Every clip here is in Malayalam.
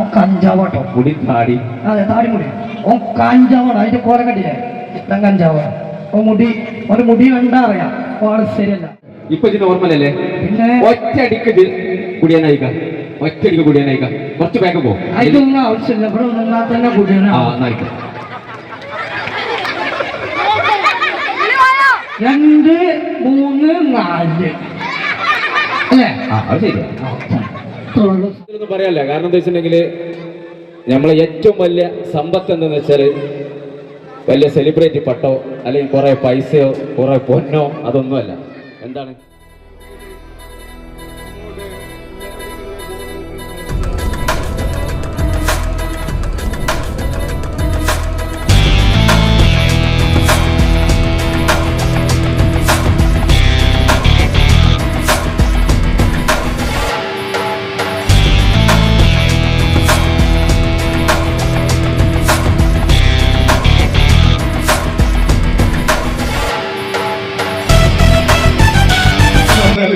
ഓൻ കഞ്ചാവാട്ടോ മുടി താടി. അതെ താടി താടിമുടി ഓൻ കഞ്ചാവാണ് അതിന്റെ കോല കണ്ടില്ലേ? ഇഷ്ടം കഞ്ചാവാണ് ഓ മുടി ഒരു മുടി കണ്ടാ അറിയാം. ഓ ആൾ ശരിയല്ല. ഇപ്പൊ ഇത് നോർമലല്ലേ പിന്നെ? ഒറ്റയടിക്ക് ഇത് കുടിയാനായിക്ക. ഒറ്റയടിക്ക് കുടിയാനായിക്ക. കുറച്ച് പേക്ക പോകും ആവശ്യമില്ല. ഇവിടെ നിന്നാൽ തന്നെ എന്നായിരിക്കും രണ്ട് മൂന്ന് നാല്. അല്ലേ? ആ അത് ശരിയാ. ഇതൊന്നും പറയാല്ല കാരണം എന്താ വെച്ചിട്ടുണ്ടെങ്കിൽ നമ്മളെ ഏറ്റവും വലിയ സമ്പത്ത് എന്തെന്ന് വെച്ചാൽ വലിയ സെലിബ്രിറ്റി പട്ടോ അല്ലെങ്കിൽ കുറേ പൈസയോ കുറേ പൊന്നോ അതൊന്നുമല്ല. എന്താണ്?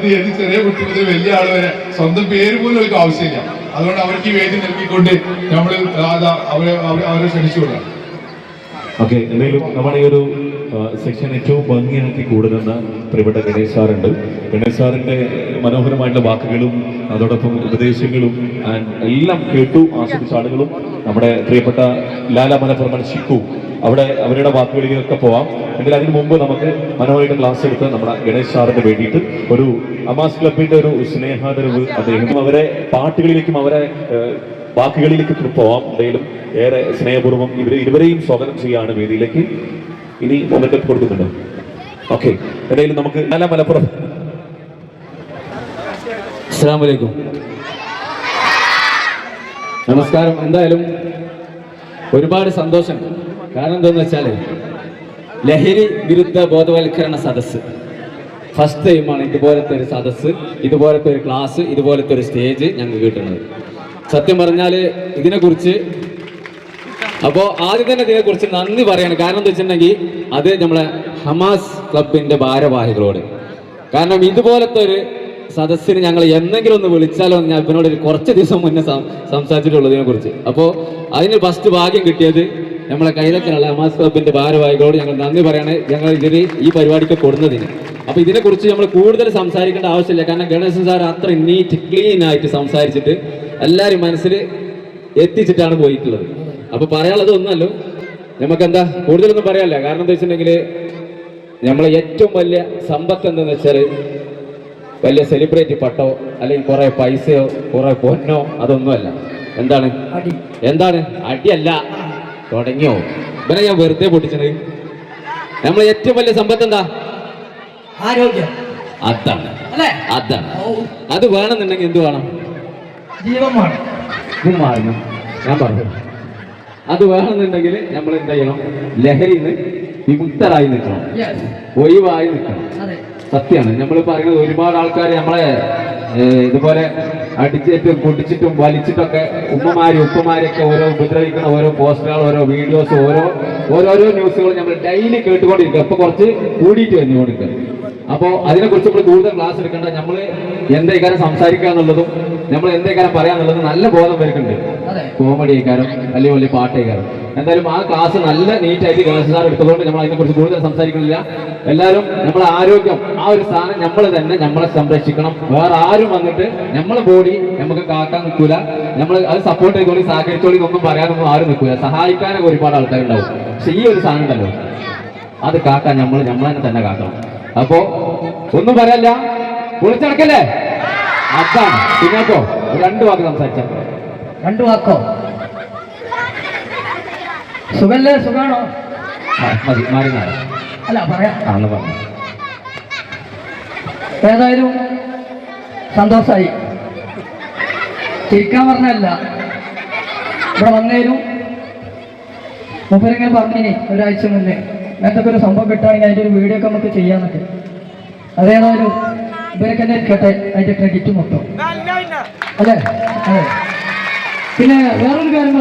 സ്ഥലത്ത് ഏത് ചെറിയ കുട്ടി മുതൽ വലിയ ആൾ വരെ സ്വന്തം പേര് പോലും അവർക്ക് ആവശ്യമില്ല. അതുകൊണ്ട് അവർക്ക് ഈ വേദി നൽകിക്കൊണ്ട് നമ്മൾ അവരെ അവരെ അവരെ ക്ഷണിച്ചു വിടാം ഓക്കെ എന്തായാലും നമ്മുടെ ഈ ഒരു സെക്ഷൻ ഏറ്റവും ഭംഗിയാക്കി കൂടുന്ന പ്രിയപ്പെട്ട ഗണേഷ് സാറുണ്ട്. ഗണേഷ് സാറിന്റെ മനോഹരമായിട്ടുള്ള വാക്കുകളും അതോടൊപ്പം ഉപദേശങ്ങളും ആൻഡ് എല്ലാം കേട്ടു ആസ്വദിച്ച ആളുകളും നമ്മുടെ പ്രിയപ്പെട്ട ലാല മലപ്പുറമൻ ഷിക്കു. അവിടെ അവരുടെ വാക്കുകളിലൊക്കെ പോവാം. എങ്കിൽ അതിനു മുമ്പ് നമുക്ക് മനോഹരയുടെ ക്ലാസ് എടുത്ത് നമ്മുടെ ഗണേഷ് സാറിന് വേണ്ടിയിട്ട് ഒരു അമാസ് ക്ലബിന്റെ ഒരു സ്നേഹാദരവ് അദ്ദേഹം. അവരെ പാട്ടുകളിലേക്കും അവരെ വാക്കുകളിലേക്ക് പോവാം. എന്തെങ്കിലും ഏറെ സ്നേഹപൂർവം ഇവരെ ഇരുവരെയും സ്വാഗതം ചെയ്യാണ് വേദിയിലേക്ക്. ഇനി മൊമെന്റ് കൊടുക്കുന്നുണ്ടോ. ഓക്കെ എന്തായാലും നമുക്ക് നല്ല മലപ്പുറം. അസ്സാം വലൈക്കും നമസ്കാരം. എന്തായാലും ഒരുപാട് സന്തോഷം. കാരണം എന്താണെന്ന് വെച്ചാൽ ലഹരി വിരുദ്ധ ബോധവൽക്കരണ സദസ്സ്. ഫസ്റ്റ് ടൈമാണ് ഇതുപോലത്തെ ഒരു സദസ്സ് ഇതുപോലത്തെ ഒരു ക്ലാസ് ഇതുപോലത്തെ ഒരു സ്റ്റേജ് ഞങ്ങൾക്ക് കിട്ടുന്നത്. സത്യം പറഞ്ഞാൽ ഇതിനെക്കുറിച്ച് അപ്പോൾ ആദ്യം തന്നെ ഇതിനെക്കുറിച്ച് നന്ദി പറയാണ്. കാരണം എന്താ വെച്ചിട്ടുണ്ടെങ്കിൽ അത് നമ്മളെ ഹമാസ് ക്ലബിന്റെ ഭാരവാഹികളോട്. കാരണം ഇതുപോലത്തെ ഒരു സദസ്സിന് ഞങ്ങൾ എന്തെങ്കിലും ഒന്ന് വിളിച്ചാലോ എന്ന് ഞാൻ ഇവനോട് കുറച്ച് ദിവസം മുന്നേ സം- സംസാരിച്ചിട്ടുള്ളൂ ഇതിനെ കുറിച്ച് അപ്പോൾ അതിന് ഫസ്റ്റ് ഭാഗ്യം കിട്ടിയത് നമ്മളെ കയ്യിലൊക്കെയുള്ള അമാസ് ക്ലബിന്റെ ഭാരവാഹികളോട് ഞങ്ങൾ നന്ദി പറയാണ്. ഞങ്ങൾ ഇതിന് ഈ പരിപാടിക്ക് കൊടുന്നതിന്. അപ്പൊ ഇതിനെക്കുറിച്ച് നമ്മൾ കൂടുതൽ സംസാരിക്കേണ്ട ആവശ്യമില്ല. കാരണം ഗണേശൻ സാർ അത്ര നീറ്റ് ക്ലീൻ ആയിട്ട് സംസാരിച്ചിട്ട് എല്ലാവരും മനസ്സിൽ എത്തിച്ചിട്ടാണ് പോയിട്ടുള്ളത്. അപ്പൊ പറയാനുള്ളത് ഒന്നല്ലോ നമുക്ക് എന്താ കൂടുതലൊന്നും പറയാനില്ല. കാരണം എന്താ വെച്ചിട്ടുണ്ടെങ്കിൽ നമ്മളെ ഏറ്റവും വലിയ സമ്പത്ത് എന്തെന്ന് വെച്ചാൽ വലിയ സെലിബ്രിറ്റി പട്ടോ അല്ലെങ്കിൽ കുറെ പൈസയോ കുറെ പൊന്നോ അതൊന്നുമല്ല. എന്താണ്? എന്താണ്? അടിയല്ല. തുടങ്ങിയോ? ഇവനെ ഞാൻ വെറുതെ പൊട്ടിച്ചത്. നമ്മളെ ഏറ്റവും വലിയ സമ്പത്ത് എന്താ? ആരോഗ്യം. അതാണ്. അതാണ്. അത് വേണമെന്നുണ്ടെങ്കിൽ എന്ത് വേണം? ജീവൻ വേണം. ഞാൻ പറഞ്ഞു. അത് വേണമെന്നുണ്ടെങ്കിൽ നമ്മൾ എന്ത് ചെയ്യണം? ലഹരിന്ന് വിമുക്തരായി നിൽക്കണം. ഒഴിവായി നിൽക്കണം. സത്യമാണ് നമ്മൾ പറയുന്നത് ഒരുപാട് ആൾക്കാർ നമ്മളെ ഇതുപോലെ അടിച്ചിട്ടും കുടിച്ചിട്ടും വലിച്ചിട്ടൊക്കെ ഉമ്മമാര് ഉപ്പമാരെയൊക്കെ ഓരോ ഉപദ്രവിക്കുന്ന ഓരോ പോസ്റ്ററുകൾ ഓരോ വീഡിയോസ് ഓരോ ഓരോരോ ന്യൂസുകൾ നമ്മൾ ഡെയിലി കേട്ടുകൊണ്ടിരിക്കും അപ്പൊ കുറച്ച് കൂടിയിട്ട് വന്നുകൊണ്ടിരിക്കുക. അപ്പോൾ അതിനെക്കുറിച്ച് നമ്മൾ കൂടുതൽ ക്ലാസ് എടുക്കേണ്ട നമ്മൾ എന്തേക്കാരം സംസാരിക്കുക എന്നുള്ളതും നമ്മൾ എന്തേക്കാരം പറയാന്നുള്ളതും നല്ല ബോധം വരുന്നുണ്ട് കോമഡി ആയിക്കാരം അല്ലെങ്കിൽ വലിയ പാട്ടേക്കാരം എന്തായാലും ആ ക്ലാസ് നല്ല നീറ്റായിട്ട് ഗണേശ് സാർ എടുത്തതുകൊണ്ട് നമ്മൾ അതിനെക്കുറിച്ച് കൂടുതൽ സംസാരിക്കുന്നില്ല. എല്ലാവരും നമ്മളെ ആരോഗ്യം ആ ഒരു സ്ഥാനം നമ്മൾ തന്നെ നമ്മളെ സംരക്ഷിക്കണം. വേറെ ആരും വന്നിട്ട് നമ്മളെ ബോഡി നമുക്ക് കാക്കാൻ നിൽക്കൂല. നമ്മൾ അത് സപ്പോർട്ട് ചെയ്തോളി സഹകരിച്ചോളി എന്നൊന്നും പറയാനൊന്നും ആരും നിൽക്കൂല. സഹായിക്കാനൊക്കെ ഒരുപാട് ആൾക്കാരുണ്ടാവും. പക്ഷെ ഈ ഒരു സാധനം ഉണ്ടല്ലോ അത് കാക്കാൻ നമ്മൾ നമ്മളെ തന്നെ കാക്കണം. അപ്പോ ഒന്നും പറയല്ല. പൊളിച്ചടക്കല്ലേ അതാണ്. പിന്നെ രണ്ടു വാക്ക് സംസാരിച്ചു രണ്ടു വാക്കോ? സുഖല്ലേ? സുഖാണോ? മതി മാറി മാറി. അല്ല പറയാം. പറഞ്ഞു. ഏതായാലും സന്തോഷമായി ചിരിക്കാൻ പറഞ്ഞല്ല ഇവിടെ വന്നേരും മുപ്പരിങ്ങനെ പറഞ്ഞിനി ഒരാഴ്ച മുന്നേ. അങ്ങനത്തെ ഒരു സംഭവം കിട്ടുകയാണെങ്കിൽ അതിന്റെ ഒരു വീഡിയോ ഒക്കെ നമുക്ക് ചെയ്യാന്നൊക്കെ അതേതായാലും ഇവരൊക്കെ തന്നെ ഇരിക്കട്ടെ അതിന്റെ ക്രെഡിറ്റ് മൊത്തം. അല്ലേ? അതെ. പിന്നെ വേറൊരു കാര്യം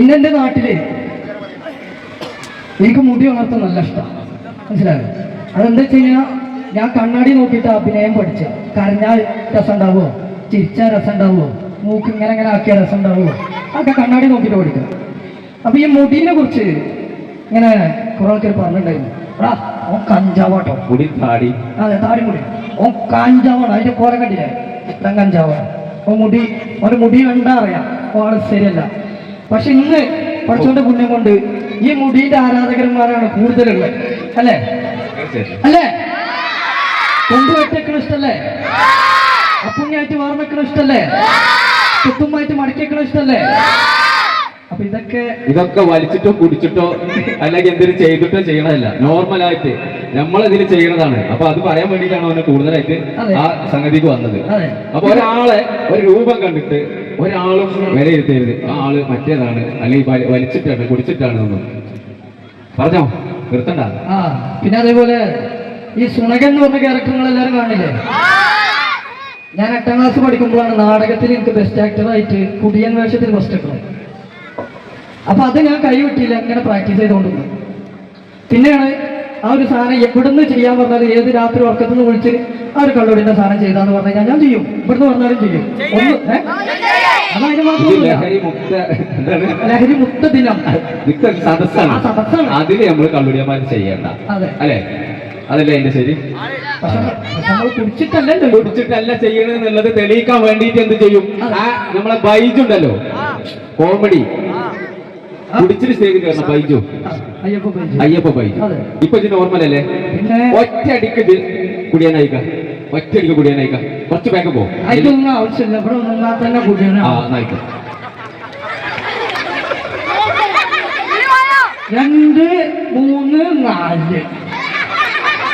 ഇന്നെന്റെ നാട്ടിൽ എനിക്ക് മുടി വളർത്താൻ നല്ല ഇഷ്ടമാണ് മനസ്സിലായോ? അതെന്താ വെച്ച് കഴിഞ്ഞാൽ ഞാൻ കണ്ണാടി നോക്കിയിട്ട് അഭിനയം പഠിച്ച. കരഞ്ഞാൽ രസം ഉണ്ടാവുമോ ചിരിച്ചാൽ രസം ഉണ്ടാവുമോ മൂക്ക് ഇങ്ങനെ ഇങ്ങനെ ആക്കിയ രസം ഉണ്ടാവുമോ അതൊക്കെ കണ്ണാടി നോക്കിയിട്ട് പഠിക്കണം. അപ്പൊ ഈ മുടീനെ കുറിച്ച് ഇങ്ങനെ കുറെ ആൾക്കാർ പറഞ്ഞിട്ടുണ്ടായിരുന്നു. എടാ ഓൻ കഞ്ചാവാട്ടോ. മുടി താടി. അതെ താടി മുടി. ഓ കഞ്ചാവാണ്. അതിന്റെ കോല കണ്ടില്ലേ? ഇഷ്ടം കഞ്ചാവാണ്. ഓ മുടി ഒരു മുടി കണ്ടാ അറിയാം. ഓ ആൾ ശരിയല്ല. പക്ഷെ ഇന്ന് കുറച്ചുകൊണ്ട് പുണ്യം കൊണ്ട് ഈ മുടിയുടെ ആരാധകന്മാരാണ് കൂടുതലുള്ളത്. അല്ലേ? അല്ലേ? കൊണ്ടുവെട്ടേക്കണ ഇഷ്ടല്ലേ? അപ്പുണ്യായിട്ട് വാർന്നേക്കണ ഇഷ്ടല്ലേ? കുത്തുമായിട്ട് മടക്കിയേക്കണ ഇഷ്ടല്ലേ? അപ്പൊ ഇതൊക്കെ ഇതൊക്കെ വലിച്ചിട്ടോ കുടിച്ചിട്ടോ അല്ലെങ്കിൽ എന്തെങ്കിലും ചെയ്തിട്ടോ ചെയ്യണതല്ല. നോർമലായിട്ട് ഇതിൽ ചെയ്യണതാണ്. അപ്പൊ അത് പറയാൻ വേണ്ടിയിട്ടാണ് അവന് കൂടുതലായിട്ട് ആ സംഗതിക്ക് വന്നത്. അപ്പൊ ഒരാളെ ഒരു രൂപം കണ്ടിട്ട് ഒരാളും വിലയിരുത്തരുത് ആ ആൾ മറ്റേതാണ്. അല്ലെങ്കിൽ വലിച്ചിട്ടാണ് കുടിച്ചിട്ടാണ് ഒന്നും പറഞ്ഞോ? നിർത്തണ്ട. ആ പിന്നെ അതേപോലെ ഈ സുണകൻ എന്ന് പറഞ്ഞ ക്യാരക്ടർ നിങ്ങൾ എല്ലാവരും കാണില്ലേ? ഞാൻ എട്ടാം ക്ലാസ് പഠിക്കുമ്പോഴാണ് നാടകത്തിൽ എനിക്ക് ബെസ്റ്റ് ആക്ടറായിട്ട് കുടിയൻ വേഷത്തിൽ ഫസ്റ്റ് കിട്ടുന്നത് അപ്പൊ അത് ഞാൻ കൈവിട്ടില്ല ഇങ്ങനെ പ്രാക്ടീസ് ചെയ്തുകൊണ്ടിരുന്നു. പിന്നെയാണ് ആ ഒരു സാധനം എവിടുന്ന് ചെയ്യാൻ പറഞ്ഞാൽ ഏത് രാത്രി ഉറക്കത്തുനിന്ന് വിളിച്ച് ആ ഒരു കള്ളുടിന്റെ സാധനം ചെയ്താന്ന് പറഞ്ഞു കഴിഞ്ഞാൽ ഞാൻ ചെയ്യും. ഇവിടുന്ന് പറഞ്ഞാലും ചെയ്യും. ഒന്ന് ഏ? ലഹരി മുക്ത ലഹരി മുക്ത ദിനം. സദസ്സാണ്. അതിൽ നമ്മൾ കള്ളുടിയന്മാർ ചെയ്യണ്ട. അല്ലെ? അതല്ലേ എന്റെ ശരി? കുടിച്ചിട്ടല്ലല്ലോ. കുടിച്ചിട്ടല്ല ചെയ്യണെന്നുള്ളത് തെളിയിക്കാൻ വേണ്ടിയിട്ട് എന്ത് ചെയ്യും. ആ നമ്മളെ ബൈജുണ്ടല്ലോ കോമഡി. കുടിച്ചിട്ട് സ്റ്റേജിൽ കയറണം ബൈജു. അയ്യപ്പ ബൈജു. ബൈജു. ഇപ്പൊ ഇത് നോർമൽ അല്ലേ? ഒറ്റയടിക്ക് ഇത് കുടിയാനയക്ക. ഒറ്റയടിക്ക് കുടിയാനയക്ക കുറച്ച് പേക്ക് പോകും അതിലൊന്നും ആവശ്യമില്ല. ഇവിടെ നിന്നാൽ തന്നെ ആ കുടിയാണ് നായിക്ക രണ്ട് മൂന്ന് നാല്.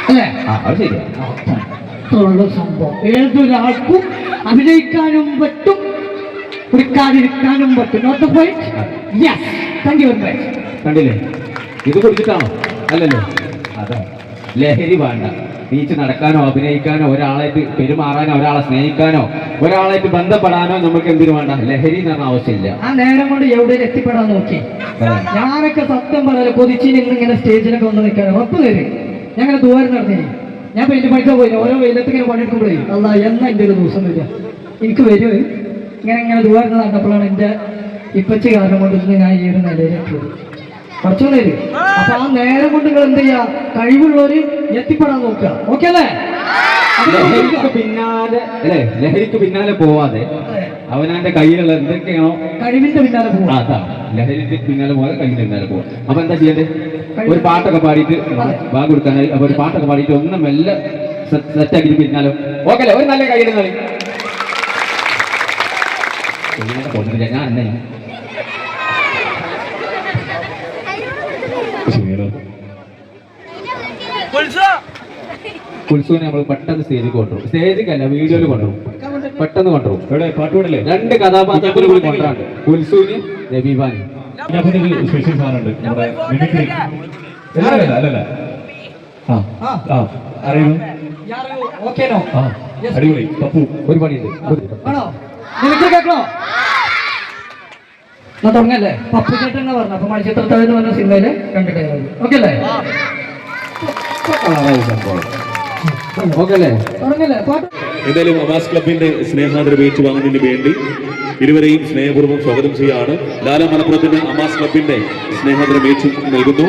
അല്ലേ? ആ അത് ശരിയാ അത്രയുള്ള സംഭവം. ഏതൊരാൾക്കും അഭിനയിക്കാനും പറ്റും കുടിക്കാതിരിക്കാനും പറ്റും. Note point yes thank you very much കണ്ടില്ലേ? ഇത് കുടിച്ചിട്ടാണോ? അല്ലല്ലോ. അതാ. ലഹരി വേണ്ട. നീച്ച് നടക്കാനോ അഭിനയിക്കാനോ ഒരാളായിട്ട് പെരുമാറാനോ ഒരാളെ സ്നേഹിക്കാനോ ഒരാളായിട്ട് ബന്ധപ്പെടാനോ നമുക്ക് എന്തിനു വേണ്ട? ലഹരി എന്ന് പറഞ്ഞ ആവശ്യമില്ല. ആ നേരം കൊണ്ട് എവിടെയും എത്തിപ്പെടാൻ നോക്കി. ഞാനൊക്കെ സത്യം പറയാലോ കൊതിച്ചിന് ഇന്ന് ഇങ്ങനെ സ്റ്റേജിലൊക്കെ വന്ന് നിൽക്കാനോ ഉറപ്പ് തരും. ഞങ്ങൾ ദൂരം നടന്നേ ഞാൻ പെയിന്റ് പഠിക്കാൻ പോയി ഓരോ വെയിലത്ത് ഇങ്ങനെ പണിയെടുക്കുമ്പോഴേ അല്ല എന്നാ എന്റെ ഒരു ദിവസം വരിക? എനിക്ക് വരും. ഇങ്ങനെ ഇങ്ങനെ ദൂരം നടന്നപ്പോഴാണ് എന്റെ ഇപ്പച്ചി കാരണം കൊണ്ട് ഞാൻ ഈ ഒരു നിലയിലെത്തിയത് കുറച്ചു നേരം അപ്പൊ ആ നേരം കൊണ്ട് നിങ്ങൾ എന്ത് ചെയ്യാ? കഴിവുള്ളവര് എത്തിപ്പെടാൻ നോക്കുക. ഓക്കെ അല്ലേ? ലഹരിക്ക് പിന്നാലെ അല്ലേ? ലഹരിക്ക് പിന്നാലെ പോവാതെ അവനാന്റെ കയ്യിലുള്ള എന്തൊക്കെയാണോ? കഴിവിന്റെ പിന്നാലെ ആ, പോവാ അതാ. ലഹരിക്ക് പിന്നാലെ പോവാതെ കഴിവിന്റെ പിന്നാലെ പോവാ. അപ്പൊ എന്താ ചെയ്യേണ്ടത്? ഒരു പാട്ടൊക്കെ പാടിയിട്ട് ബാഗ് കൊടുക്കാനായി. അപ്പൊ ഒരു പാട്ടൊക്കെ പാടിയിട്ട് ഒന്ന് മെല്ലെ സെറ്റാക്കി പിന്നാലും. ഓക്കെ അല്ലേ? ഒരു നല്ല കയ്യിൽ കളി. ഇങ്ങനെ പോകുന്നില്ല ഞാൻ എന്നാ കുൽസുവിനെ നമ്മൾ പെട്ടെന്ന് സ്റ്റേജിൽ കൊണ്ടുപോകും സ്റ്റേജിക്കല്ല വീഡിയോയിൽ കൊണ്ടുപോകും പെട്ടെന്ന് കൊണ്ടുപോകും എവിടെ? പാട്ടുപാടല്ലേ രണ്ട് കഥാപാത്രത്തിൽ കൂടി കൊണ്ടുവരാണ്ട്. സ്പെഷ്യൽ സാധനമുണ്ട്. നമ്മുടെ മിമിക്രി അല്ലല്ല അല്ലല്ല. ആ. ആ. അറിയുന്നു? ഓക്കേനോ? ആ. അടിപൊളി. പപ്പു. ഒരു പണിയുണ്ട്. ആണോ? നിനക്ക് കേൾക്കണോ ഞാൻ തുടങ്ങല്ലേ? പപ്പു ചേട്ടൻ എന്ന് പറഞ്ഞു അപ്പൊ മണിച്ചിത്രത്താഴ് എന്ന് പറഞ്ഞ സിനിമയിൽ കണ്ടിട്ടേ ഓക്കെ അല്ലേ? എന്തായാലും അമാസ് ക്ലബിന്റെ സ്നേഹാദരവ് ഏറ്റുവാങ്ങുന്നതിന് വേണ്ടി ഇരുവരെയും സ്നേഹപൂർവം സ്വാഗതം ചെയ്യുകയാണ്. ലാല മലപ്പുറത്തിന് അമാസ് ക്ലബിന്റെ സ്നേഹാദരം ഏച്ചു നൽകുന്നു.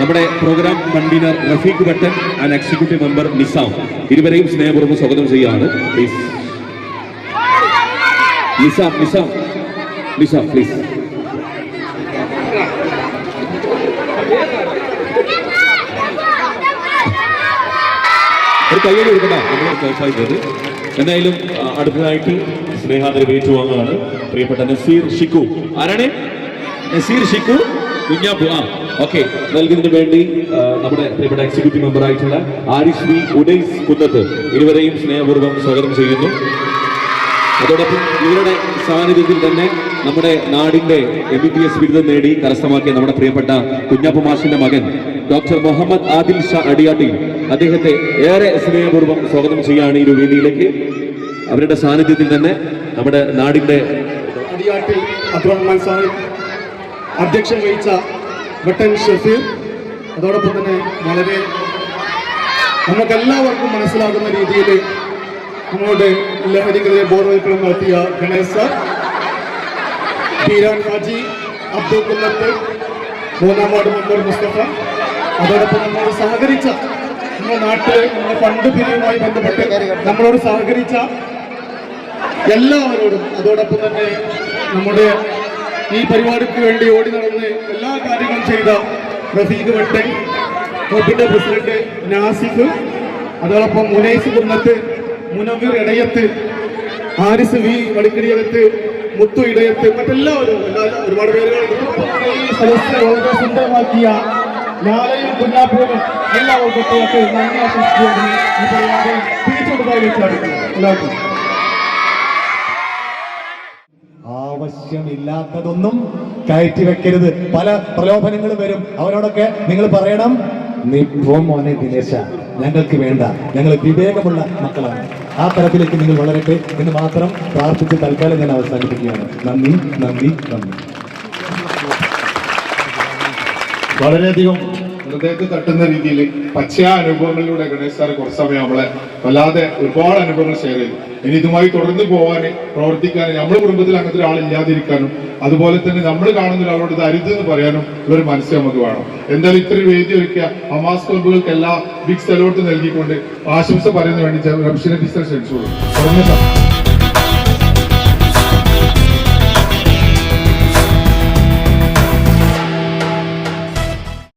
നമ്മുടെ programme convener Rafeeq Bhattan and executive member Nizam ഇരുവരെയും സ്നേഹപൂർവം സ്വാഗതം ചെയ്യുകയാണ്. പ്ലീസ് നിസാം നിസാം. നിസാം പ്ലീസ് കയ്യടി കൊടുക്കണ്ട എന്തായാലും അടുത്തതായിട്ട് സ്നേഹാദരവ് ഏറ്റുവാങ്ങുകയാണ്. പ്രിയപ്പെട്ട നസീർ ഷിക്കു. ആരാണ്? നസീർ ഷിക്കു. കുഞ്ഞാപ്പു. ആ ഓക്കെ. നൽകുന്നതിന് വേണ്ടി നമ്മുടെ പ്രിയപ്പെട്ട എക്സിക്യൂട്ടീവ് മെമ്പർ ആയിട്ടുള്ള ആരിശ്രീ ഉദൈസ് ഉഡൈസ് കുന്നത്ത് ഇരുവരെയും സ്നേഹപൂർവം സ്വാഗതം ചെയ്യുന്നു. അതോടൊപ്പം ഇവരുടെ സാന്നിധ്യത്തിൽ തന്നെ നമ്മുടെ നാടിന്റെ എം ബി ബി എസ് ബിരുദം നേടി കരസ്ഥമാക്കിയ നമ്മുടെ പ്രിയപ്പെട്ട കുഞ്ഞാപ്പു മാഷിന്റെ മകൻ ഡോക്ടർ മുഹമ്മദ് ആദിൽ ഷാ അടിയാട്ടി അദ്ദേഹത്തെ ഏറെ സ്നേഹപൂർവം സ്വാഗതം ചെയ്യുകയാണ് ഈ ഒരു വേദിയിലേക്ക് അവരുടെ സാന്നിധ്യത്തിൽ തന്നെ നമ്മുടെ നാടിന്റെ അധ്യക്ഷൻ വഹിച്ച ബട്ടൻ ഷഫീർ. അതോടൊപ്പം തന്നെ വളരെ നമുക്കെല്ലാവർക്കും മനസ്സിലാകുന്ന രീതിയിൽ നമ്മളുടെ ലഹരിക്കെതിരെ ബോധവൽക്കരണം നടത്തിയ ഗണേശ് സാർ ബീരാൻ ഹാജി അബ്ദുൽ കുല്ലത്ത് മൂന്നാം വാർഡ് മെമ്പർ മുസ്തഫ. അതോടൊപ്പം നമ്മൾ സഹകരിച്ച നമ്മുടെ നാട്ടിലെ നമ്മുടെ ഫണ്ട് പിരിവുമായി ബന്ധപ്പെട്ട് നമ്മളോട് സഹകരിച്ച എല്ലാവരോടും അതോടൊപ്പം തന്നെ നമ്മുടെ ഈ പരിപാടിക്ക് വേണ്ടി ഓടി നടന്ന് എല്ലാ കാര്യങ്ങളും ചെയ്ത റഫീഖ് വട്ടൻ ക്ലബിന്റെ പ്രസിഡന്റ് നാസിഖ് അതോടൊപ്പം മുനൈസ് കുന്നത്ത് മുനവീർ ഇടയത്ത് ആരിസ് വി വളിക്കടിയകത്ത് മുത്തു ഇടയത്ത് മറ്റെല്ലാവരും ഒരുപാട് പേരുകൾ. ഈ സദസ്സ് സുന്ദരമാക്കിയ ലാലയും കുഞ്ഞാപ്പൂരും എല്ലാവർക്കും ഒക്കെയായിട്ട് നന്ദി ആശംസിച്ചുകൊണ്ട് ഈ പരിപാടി എല്ലാവർക്കും. ആവശ്യമില്ലാത്തതൊന്നും കയറ്റി വെക്കരുത്. പല പ്രലോഭനങ്ങളും വരും. അവരോടൊക്കെ നിങ്ങൾ പറയണം നീ മോനെ ദിനേശ ഞങ്ങൾക്ക് വേണ്ട. ഞങ്ങൾ വിവേകമുള്ള മക്കളാണ്. ആ തരത്തിലേക്ക് നിങ്ങൾ വളരട്ടെ എന്ന് മാത്രം പ്രാർത്ഥിച്ച് തൽക്കാലം ഞാൻ അവസാനിപ്പിക്കുകയാണ്. നന്ദി നന്ദി നന്ദി. വളരെയധികം ഹൃദയത്തിൽ തട്ടുന്ന രീതിയിൽ പച്ചയാ അനുഭവങ്ങളിലൂടെ ഗണേശ് സാർ കുറച്ച് സമയം നമ്മളെ വല്ലാതെ ഒരുപാട് അനുഭവങ്ങൾ ഷെയർ ചെയ്തു. ഇനി ഇതുമായി തുടർന്ന് പോകാൻ പ്രവർത്തിക്കാൻ നമ്മുടെ കുടുംബത്തിൽ അങ്ങനത്തെ ഒരാൾ ഇല്ലാതിരിക്കാനും അതുപോലെ തന്നെ നമ്മൾ കാണുന്ന ഒരാളോട് ഇത് അരുത് എന്ന് പറയാനും ഉള്ളൊരു മനസ്സ് നമുക്ക് വേണം. എന്തായാലും ഇത്രയും വേദി ഒരുക്കിയ ഹമാസ് ക്ലബുകൾക്ക് എല്ലാ ബിഗ് സ്ഥലോട്ട് നൽകിക്കൊണ്ട് ആശംസ പറയുന്നതിന് വേണ്ടി റംഷിനെ പറഞ്ഞ